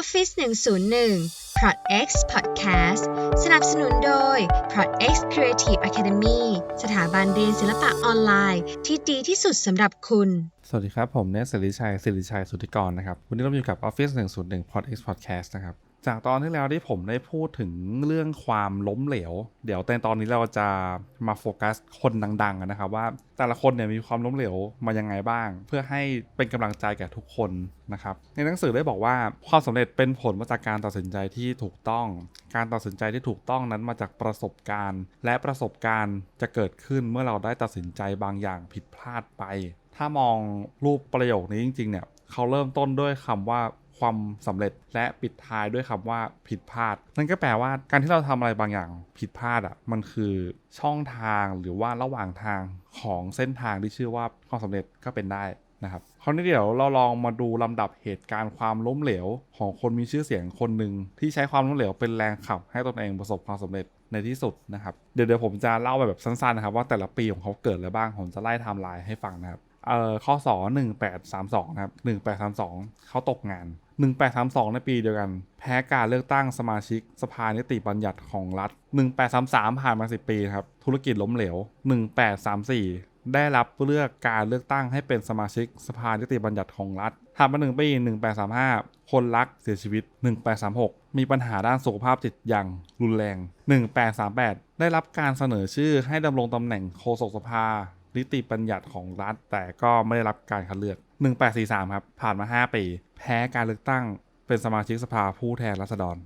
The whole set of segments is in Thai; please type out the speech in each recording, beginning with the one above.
Office 101 Prod X Podcast สนับสนุนโดย Prod X Creative Academy สถาบันเรียนศิลปะออนไลน์ ที่ดีที่สุดสำหรับคุณ สวัสดีครับ ผมเนสสิริชัยสิริชัยสุทธิกรนะครับ วันนี้เราอยู่กับ Office 101 p r o d X Podcast นะครับ จากตอนที่แล้วที่ผมได้พูดถึงเรื่องความล้มเหลว เดี๋ยวในตอนนี้เราจะมาโฟกัสคนดังๆนนะครับว่าแต่ละคนเนี่ยมีความล้มเหลวมายังไงบ้าง เพื่อให้เป็นกำลังใจแก่ทุกคนนะครับในหนังสือได้บอกว่าความสำเร็จเป็นผลมาจากการตัดสินใจที่ถูกต้อง การตัดสินใจที่ถูกต้องนั้นมาจากประสบการณ์ และประสบการณ์จะเกิดขึ้นเมื่อเราได้ตัดสินใจบางอย่างผิดพลาดไป ถ้ามองรูปประโยคนี้จริงๆเนี่ยเขาเริ่มต้นด้วยคำว่า ความสำเร็จและปิดท้ายด้วยคำว่าผิดพลาด นั่นก็แปลว่าการที่เราทำอะไรบางอย่างผิดพลาดอะ่ะมันคือช่องทางหรือว่าระหว่างทางของเส้นทางที่ชื่อว่าความสำเร็จก็เป็นได้นะครับคราวนี้เดี๋ยวเราลองมาดูลำดับเหตุการณ์ความล้มเหลว ของคนมีชื่อเสียงคนหนึ่งที่ใช้ความล้มเหลวเป็นแรงขับ ให้ตนเองประสบความสำเร็จในที่สุดนะครับ เดี๋ยวเดี๋ยวผมจะเล่าไปแบบสั้นๆนะครับว่าแต่ละปีของเขาเกิดอะไรบ้างผมจะไล่ไทม์ไลน์ให้ฟังนะครับ เอ่อข้อสอ1832นะครับ1832 เขาตกงาน 1832 ในปีเดียวกัน แพ้การเลือกตั้งสมาชิกสภานิติบัญญัติของรัฐ 1833 ผ่านมา 10 ปีครับ ธุรกิจล้มเหลว 1834 ได้รับเลือกการเลือกตั้งให้เป็นสมาชิกสภานิติบัญญัติของรัฐผ่านมา1ปี 1835 คนรักเสียชีวิต 1836 มีปัญหาด้านสุขภาพจิตอย่างรุนแรง 1838 ได้รับการเสนอชื่อให้ดำรงตำแหน่งโฆษกสภา นิติบัญญัติของรัฐ แต่ก็ไม่ได้รับการคัดเลือก 1843 ครับ ผ่านมา 5 ปี แพ้การเลือกตั้ง เป็นสมาชิกสภาผู้แทนราษฎร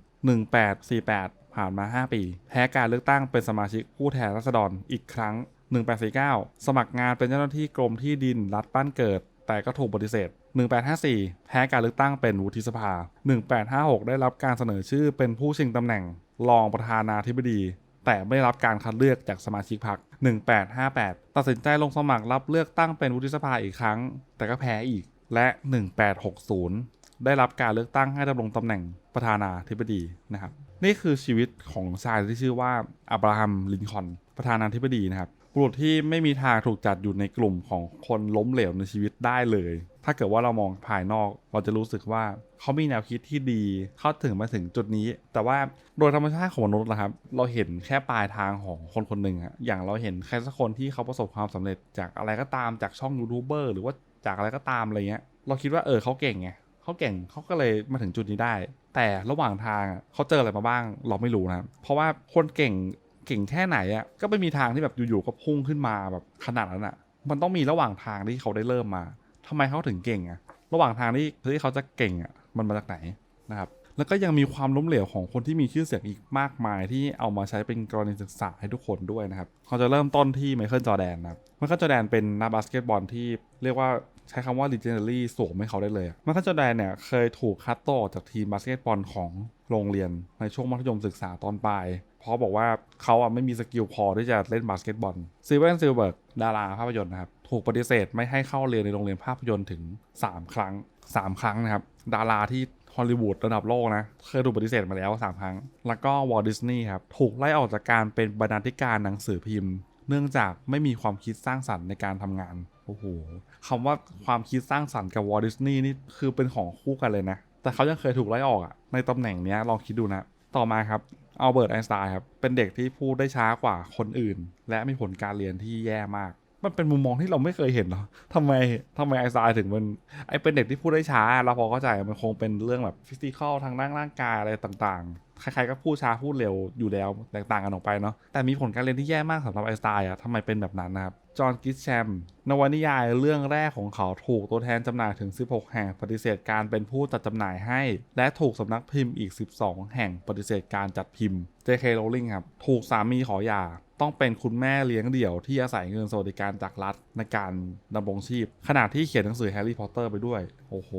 1848 ผ่านมา 5 ปี แพ้การเลือกตั้งเป็นสมาชิกผู้แทนราษฎรอีกครั้ง 1849 สมัครงานเป็นเจ้าหน้าที่กรมที่ดินรัฐบ้านเกิด แต่ก็ถูกปฏิเสธ 1854 แพ้การเลือกตั้งเป็นวุฒิสภา 1856 ได้รับการเสนอชื่อเป็นผู้ชิงตำแหน่งรองประธานาธิบดี แต่ไม่ได้รับการคัดเลือกจากสมาชิกพรรค1858 ตัดสินใจลงสมัครรับเลือกตั้งเป็นวุฒิสภาอีกครั้ง แต่ก็แพ้อีกและ 1860 ได้รับการเลือกตั้งให้ดำรงตำแหน่งประธานาธิบดีนะครับ นี่คือชีวิตของชายที่ชื่อว่าอับราฮัมลินคอนประธานาธิบดีนะครับ บุรุษที่ไม่มีทางถูกจัดอยู่ในกลุ่มของคนล้มเหลวในชีวิตได้เลย ถ้าเกิดว่าเรามองภายนอก เราจะรู้สึกว่าเขามีแนวคิดที่ดีเข้าถึงมาถึงจุดนี้ แต่ว่าโดยธรรมชาติของมนุษย์นะครับ เราเห็นแค่ปลายทางของคนคนหนึ่งอะอย่างเราเห็นใครสักคนที่เขาประสบความสำเร็จจากอะไรก็ตามจากช่องยูทูบเบอร์หรือว่าจากอะไรก็ตามอะไรเงี้ย เราคิดว่าเออเขาเก่งไงเขาเก่งเขาก็เลยมาถึงจุดนี้ได้ แต่ระหว่างทางเขาเจออะไรมาบ้าง เราไม่รู้นะครับเพราะว่าคนเก่ง เก่งแค่ไหนอะก็ไม่มีทางที่แบบอยู่ๆก็พุ่งขึ้นมาแบบขนาดนั้นอะ มันต้องมีระหว่างทางที่เขาได้เริ่มมาทำไมเขาถึงเก่งอะ ระหว่างทางที่ที่เขาจะเก่งอะมันมาจากไหนนะครับ แล้วก็ยังมีความล้มเหลวของคนที่มีชื่อเสียงอีกมากมายที่เอามาใช้เป็นกรณีศึกษาให้ทุกคนด้วยนะครับเขาจะเริ่มต้นที่ไมเคิลจอแดนนะครับไมเคิลจอแดนเป็นนักบาสเกตบอลที่เรียกว่าใช้คำว่า legendary สวมให้เขาได้เลยไมเคิลจอแดนเนี่ยเคยถูกคัตโตออกจากทีมบาสเกตบอลของโรงเรียนในช่วงมัธยมศึกษาตอนปลายเพราะบอกว่าเขาอะไม่มีสกิลพอที่จะเล่นบาสเกตบอลซีเวนซิลเบิร์กดาราภาพยนตร์นะครับ ถูกปฏิเสธไม่ให้เข้าเรียนในโรงเรียนภาพยนตร์ถึง 3 ครั้ง 3 ครั้งนะครับ ดาราที่ฮอลลีวูดระดับโลกนะ เคยถูกปฏิเสธมาแล้ว 3 ครั้ง แล้วก็วอลดิสนีย์ครับ ถูกไล่ออกจากการเป็นบรรณาธิการหนังสือพิมพ์ เนื่องจากไม่มีความคิดสร้างสรรค์ในการทำงาน โอ้โหคำว่าความคิดสร้างสรรค์กับวอลดิสนีย์นี่คือเป็นของคู่กันเลยนะ แต่เขายังเคยถูกไล่ออกอะในตำแหน่งนี้ลองคิดดูนะ ต่อมาครับอัลเบิร์ตไอน์สไตน์ครับ เป็นเด็กที่พูดได้ช้ากว่าคนอื่น และมีผลการเรียนที่แย่มาก มันเป็นมุมมองที่เราไม่เคยเห็นเนาะทำไมทำไมไอน์สไตน์ถึงมันไอเป็นเด็กที่พูดได้ช้า เราพอเข้าใจมันคงเป็นเรื่องแบบฟิสิกอลทางร่างร่างกายอะไรต่างๆ ใครๆก็พูดช้าพูดเร็วอยู่แล้วแตกต่างกันออกไปเนาะแต่มีผลการเรียนที่แย่มากสำหรับไอสไตน์อะทำไมเป็นแบบนั้นนะครับจอห์นกิชแชมนวนิยายเรื่องแรกของเขาถูกตัวแทนจำหน่ายถึง 16 แห่งปฏิเสธการเป็นผู้จัดจำหน่ายให้ และถูกสำนักพิมพ์อีก 12 แห่งปฏิเสธการจัดพิมพ์ J.K. Rowling ครับถูกสามีขอหย่าต้องเป็นคุณแม่เลี้ยงเดี่ยวที่อาศัยเงินสวัสดิการจากรัฐในการดำรงชีพ ขณะที่เขียนหนังสือแฮร์รี่พอตเตอร์ไปด้วย โอ้โห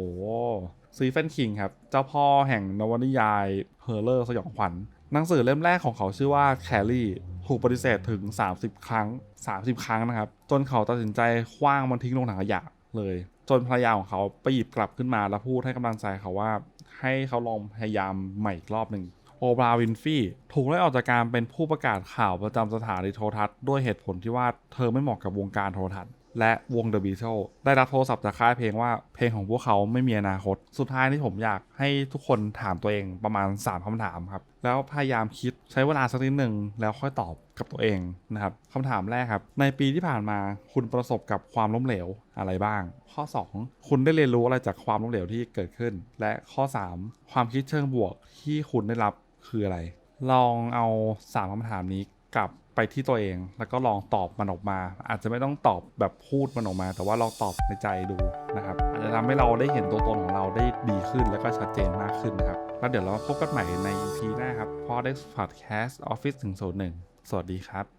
ซีเฟนคิงครับ เจ้าพ่อแห่งนวนิยายเฮอร์เลอร์สยองขวัญหนังสือเล่มแรกของเขาชื่อว่าแคลรี่ถูกปฏิเสธถึง 30 ครั้ง 30 ครั้งนะครับ จนเขาตัดสินใจคว้างมันทิ้งลงถังขยะเลย จนภรรยาของเขาไปหยิบกลับขึ้นมาแล้วพูดให้กำลังใจเขาว่า ให้เขาลองพยายามใหม่อีกรอบหนึ่งโอบราวินฟรีถูกไล่ออกจากการเป็นผู้ประกาศข่าวประจำสถานีโทรทัศน์ด้วยเหตุผลที่ว่าเธอไม่เหมาะกับวงการโทรทัศน์ และวง The Beatles ได้รับโทรศัพท์จากค่ายเพลงว่าเพลงของพวกเขาไม่มีอนาคต สุดท้ายที่ผมอยากให้ทุกคนถามตัวเองประมาณ 3คำถามครับ แล้วพยายามคิดใช้เวลาสักนิดหนึ่งแล้วค่อยตอบกับตัวเองนะครับคำถามแรกครับ ในปีที่ผ่านมาคุณประสบกับความล้มเหลวอะไรบ้าง ข้อ 2 คุณได้เรียนรู้อะไรจากความล้มเหลวที่เกิดขึ้น และข้อ 3 ความคิดเชิงบวกที่คุณได้รับคืออะไร ลองเอา 3คำถามนี้กับ ไปที่ตัวเอง แล้วก็ลองตอบมันออกมา อาจจะไม่ต้องตอบแบบพูดมันออกมา แต่ว่าลองตอบในใจดูนะครับอาจจะทำให้เราได้เห็นตัวตนของเราได้ดีขึ้น แล้วก็ชัดเจนมากขึ้นนะครับ แล้วเดี๋ยวเราพบกันใหม่ใน EP หน้าครับ Podex Podcast Office 101 สวัสดีครับ